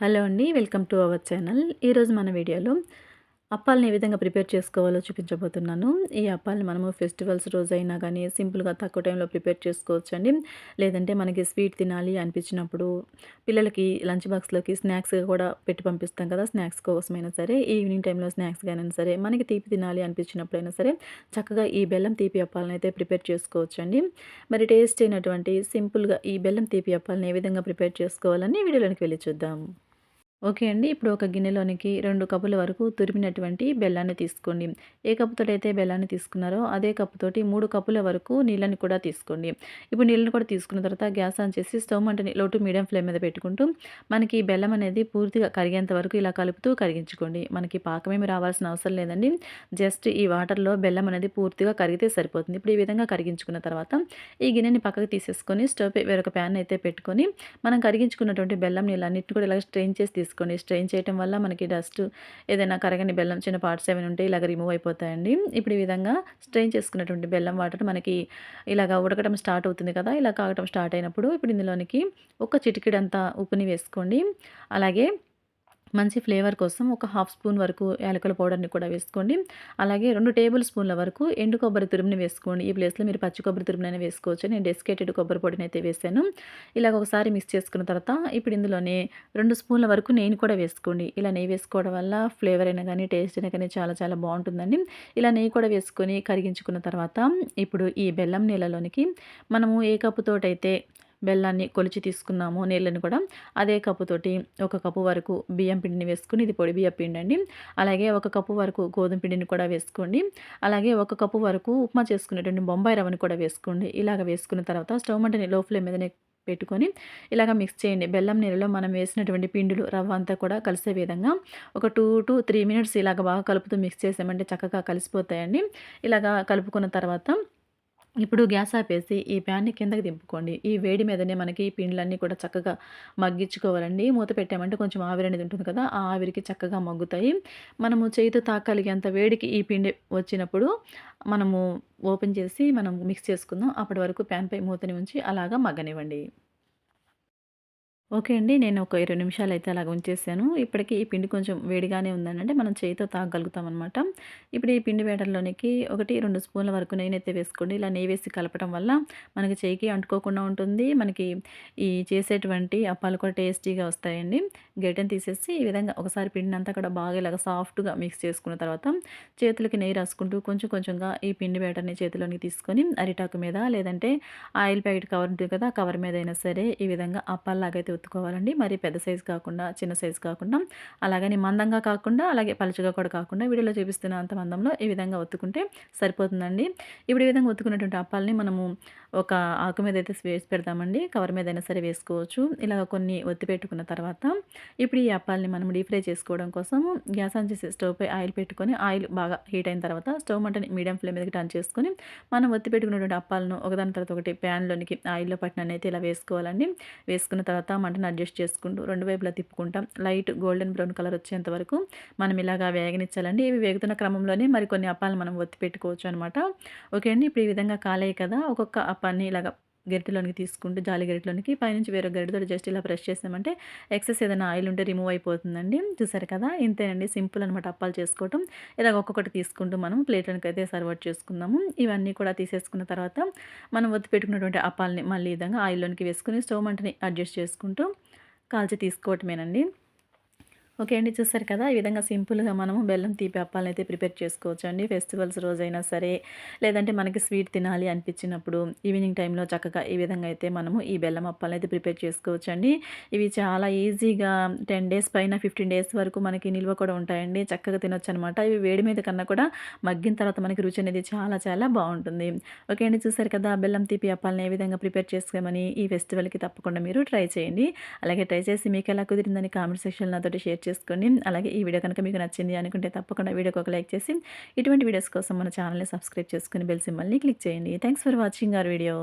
Hello అండి welcome to our channel. ఈరోజు మన వీడియోలో అప్పాలని ఏ విధంగా ప్రిపేర్ చేసుకోవాలో చూపించబోతున్నాను. ఈ అప్పాలని మనము ఫెస్టివల్స్ రోజైనా కానీ సింపుల్గా తక్కువ టైంలో ప్రిపేర్ చేసుకోవచ్చండి. లేదంటే మనకి స్వీట్ తినాలి అనిపించినప్పుడు పిల్లలకి లంచ్ బాక్స్లోకి స్నాక్స్గా కూడా పెట్టి పంపిస్తాం కదా స్నాక్స్ కోసమైనా సరే ఈవినింగ్ టైంలో స్నాక్స్ కానీ సరే మనకి తీపి తినాలి అనిపించినప్పుడైనా సరే చక్కగా ఈ బెల్లం తీపి అప్పాలను అయితే ప్రిపేర్ చేసుకోవచ్చండి. మరి టేస్ట్ అయినటువంటి సింపుల్గా ఈ బెల్లం తీపి అప్పాలను ఏ విధంగా ప్రిపేర్ చేసుకోవాలని వీడియోలోనికి వెళ్ళి చూద్దాం. ఓకే అండి. ఇప్పుడు ఒక గిన్నెలోనికి రెండు కప్పుల వరకు తురిమినటువంటి బెల్లాన్ని తీసుకోండి. ఏ కప్పుతో అయితే బెల్లాన్ని తీసుకున్నారో అదే కప్పుతోటి మూడు కప్పుల వరకు నీళ్ళని కూడా తీసుకోండి. ఇప్పుడు నీళ్ళని కూడా తీసుకున్న తర్వాత గ్యాస్ ఆన్ చేసి స్టవ్ మంటని లోటు మీడియం ఫ్లేమ్ మీద పెట్టుకుంటూ మనకి బెల్లం అనేది పూర్తిగా కరిగేంత వరకు ఇలా కలుపుతూ కరిగించుకోండి. మనకి పాకమేమి రావాల్సిన అవసరం లేదండి. జస్ట్ ఈ వాటర్లో బెల్లం అనేది పూర్తిగా కరిగితే సరిపోతుంది. ఇప్పుడు ఈ విధంగా కరిగించుకున్న తర్వాత ఈ గిన్నెని పక్కకు తీసేసుకొని స్టవ్ వేరొక ప్యాన్ అయితే పెట్టుకొని మనం కరిగించుకున్నటువంటి బెల్లం నీళ్ళన్నింటిని కూడా ఇలా స్ట్రెయిన్ చేసి తీసుకోండి స్ట్రెయిన్ చేయటం వల్ల మనకి డస్ట్ ఏదైనా కరగని బెల్లం చిన్న పార్ట్స్ ఏమైనా ఉంటే ఇలాగ రిమూవ్ అయిపోతాయండి. ఇప్పుడు ఈ విధంగా స్ట్రెయిన్ చేసుకున్నటువంటి బెల్లం వాటర్ మనకి ఇలాగ ఉడకడం స్టార్ట్ అవుతుంది కదా ఇలా కాగటం స్టార్ట్ అయినప్పుడు ఇప్పుడు ఇందులోనికి ఒక చిటికిడంతా ఉప్పుని వేసుకోండి. అలాగే మంచి ఫ్లేవర్ కోసం ఒక హాఫ్ స్పూన్ వరకు యాలకుల పౌడర్ని కూడా వేసుకోండి. అలాగే రెండు టేబుల్ స్పూన్ల వరకు ఎండు కొబ్బరి తురుముని వేసుకోండి. ఈ ప్లేస్లో మీరు పచ్చి కొబ్బరి తురుమునైనా వేసుకోవచ్చు. నేను డెస్కేటెడ్ కొబ్బరి పొడిని అయితే వేసాను. ఇలాగ ఒకసారి మిక్స్ చేసుకున్న తర్వాత ఇప్పుడు ఇందులోనే రెండు స్పూన్ల వరకు నెయ్యి కూడా వేసుకోండి. ఇలా నెయ్యి వేసుకోవడం వల్ల ఫ్లేవర్ అయినా కానీ టేస్ట్ అయినా కానీ చాలా చాలా బాగుంటుందండి. ఇలా నెయ్యి కూడా వేసుకొని కరిగించుకున్న తర్వాత ఇప్పుడు ఈ బెల్లం నీళ్ళలోనికి మనము ఏ కప్పుతోటైతే బెల్లాన్ని కొలిచి తీసుకున్నాము నీళ్ళని కూడా. అదే కప్పుతోటి ఒక కప్పు వరకు బియ్యం పిండిని వేసుకుని ఇది పొడి బియ్యం పిండి అండి. అలాగే ఒక కప్పు వరకు గోధుమ పిండిని కూడా వేసుకోండి. అలాగే ఒక కప్పు వరకు ఉప్మా చేసుకునేటువంటి బొంబాయి రవ్వని కూడా వేసుకోండి. ఇలాగ వేసుకున్న తర్వాత స్టవ్ మంటని లో ఫ్లేమ్ మీదనే పెట్టుకొని ఇలాగ మిక్స్ చేయండి. బెల్లం నీళ్ళలో మనం వేసినటువంటి పిండులు రవ్వ అంతా కూడా కలిసే విధంగా ఒక టూ టు త్రీ మినిట్స్ ఇలాగ బాగా కలుపుతూ మిక్స్ చేసామంటే చక్కగా కలిసిపోతాయండి. ఇలాగ కలుపుకున్న తర్వాత ఇప్పుడు గ్యాస్ ఆపేసి ఈ ప్యాన్ని కిందకి దింపుకోండి. ఈ వేడి మీదనే మనకి ఈ పిండ్లన్నీ కూడా చక్కగా మగ్గించుకోవాలండి మూత పెట్టామంటే కొంచెం ఆవిరి అనేది ఉంటుంది కదా ఆ ఆవిరికి చక్కగా మగ్గుతాయి. మనము చేతితో తాకలిగేంత వేడికి ఈ పిండి వచ్చినప్పుడు మనము ఓపెన్ చేసి మనం మిక్స్ చేసుకుందాం. అప్పటి వరకు ప్యాన్ పై మూతని ఉంచి అలాగా మగ్గనివ్వండి. ఓకే అండి. నేను ఒక ఇరవై నిమిషాలు అయితే అలాగ ఉంచేసాను. ఇప్పటికి ఈ పిండి కొంచెం వేడిగానే ఉందనంటే మనం చేయితో తాగలుగుతాం అనమాట ఇప్పుడు ఈ పిండి వేటల్లోనికి ఒకటి రెండు స్పూన్ల వరకు నెయ్యి వేసుకోండి. ఇలా నెయ్యి వేసి కలపడం వల్ల మనకి చేయికి అంటుకోకుండా ఉంటుంది. మనకి ఈ చేసేటువంటి అప్పాలు కూడా టేస్టీగా వస్తాయండి. గెటని తీసేసి ఈ విధంగా ఒకసారి పిండిని అంతా కూడా బాగా ఇలాగ సాఫ్ట్గా మిక్స్ చేసుకున్న తర్వాత చేతులకి నెయ్యి రాసుకుంటూ కొంచెం కొంచెంగా ఈ పిండి వేటని చేతిలోనికి తీసుకొని అరిటాకు మీద లేదంటే ఆయిల్ ప్యాకెట్ కవర్ ఉంటుంది కదా కవర్ మీద అయినా సరే ఈ విధంగా అప్పాలాగైతే ఒత్తుకోవాలండి మరి పెద్ద సైజు కాకుండా చిన్న సైజు కాకుండా. అలాగని మందంగా కాకుండా అలాగే పలుచగా కూడా కాకుండా వీడియోలో చూపిస్తున్న అంత మందంలో ఈ విధంగా ఒత్తుకుంటే సరిపోతుందండి. ఇప్పుడు ఈ విధంగా ఒత్తుకున్నటువంటి అప్పాలని మనము ఒక ఆకు మీద అయితే వేసి పెడతామండి. కవర్ మీద అయినా సరే వేసుకోవచ్చు. ఇలాగ కొన్ని ఒత్తి పెట్టుకున్న తర్వాత ఇప్పుడు ఈ అప్పాలని మనం డీప్ ఫ్రై చేసుకోవడం కోసం గ్యాస్ ఆన్ చేసి స్టవ్ పై ఆయిల్ పెట్టుకొని ఆయిల్ బాగా హీట్ అయిన తర్వాత స్టవ్ మంటని మీడియం ఫ్లేమ్ మీదకి టర్న్ చేసుకొని మనం ఒత్తి పెట్టుకున్నటువంటి అప్పాలను ఒకదాని తర్వాత ఒకటి ప్యాన్లోనికి ఆయిల్లో పట్టినైతే ఇలా వేసుకోవాలండి. వేసుకున్న తర్వాత మంటను అడ్జస్ట్ చేసుకుంటూ రెండు వైపులా తిప్పుకుంటాం. లైట్ గోల్డెన్ బ్రౌన్ కలర్ వచ్చేంత వరకు మనం ఇలాగా వేగనిచ్చాలండి. ఇవి వేగుతున్న క్రమంలోనే మరికొన్ని అప్పాలు మనం ఒత్తి పెట్టుకోవచ్చు అనమాట ఓకే అండి ఇప్పుడు ఈ విధంగా కాలేయి కదా ఒక్కొక్క అప్పాన్ని ఇలాగ గరిటలోనికి తీసుకుంటూ జాలి గరిటలోనికి పైనుంచి వేరే గరిటతో జస్ట్ ఇలా ప్రెస్ చేసామంటే ఎక్సెస్ ఏదైనా ఆయిల్ ఉంటే రిమూవ్ అయిపోతుందండి. చూసారు కదా? ఇంతేనండి. సింపుల్ అనమాట అప్పాలు చేసుకోవటం. ఇలా ఒక్కొక్కటి తీసుకుంటూ మనం ప్లేట్లోనికి అయితే సర్వ్ చేసుకుందాము. ఇవన్నీ కూడా తీసేసుకున్న తర్వాత మనం ఒత్తి పెట్టుకున్నటువంటి అప్పాలని మళ్ళీ విధంగా ఆయిల్లోనికి వేసుకుని స్టవ్ మంటని అడ్జస్ట్ చేసుకుంటూ కాల్చి తీసుకోవటమేనండి. ఓకే అండి. చూసారు కదా ఈ విధంగా సింపుల్గా మనము బెల్లం తీపి అప్పాలను అయితే ప్రిపేర్ చేసుకోవచ్చు అండి ఫెస్టివల్స్ రోజైనా సరే లేదంటే మనకి స్వీట్ తినాలి అనిపించినప్పుడు ఈవినింగ్ టైంలో చక్కగా ఈ విధంగా అయితే మనము ఈ బెల్లం అప్పాలను అయితే ప్రిపేర్ చేసుకోవచ్చు అండి ఇవి చాలా ఈజీగా టెన్ డేస్ పైన ఫిఫ్టీన్ డేస్ వరకు మనకి నిల్వ కూడా ఉంటాయండి. చక్కగా తినొచ్చు అనమాట ఇవి వేడి మీద కన్నా కూడా మగ్గిన తర్వాత మనకి రుచి అనేది చాలా చాలా బాగుంటుంది. ఓకే అండి. చూసారు కదా బెల్లం తీపి అప్పాలను ఏ విధంగా ప్రిపేర్ చేసుకోమని ఈ ఫెస్టివల్కి తప్పకుండా మీరు ట్రై చేయండి. అలాగే ట్రై చేసి మీకు ఎలా కుదిరిందని కామెంట్ సెక్షన్ నాతో షేర్ చేసుకోండి అలాగే ఈ వీడియో కనుక మీకు నచ్చింది అనుకుంటే తప్పకుండా వీడియోకి ఒక లైక్ చేసి ఇటువంటి వీడియోస్ కోసం మన ఛానల్ని సబ్స్క్రైబ్ చేసుకుని బెల్ సింబల్ని క్లిక్ చేయండి. Thanks for watching our video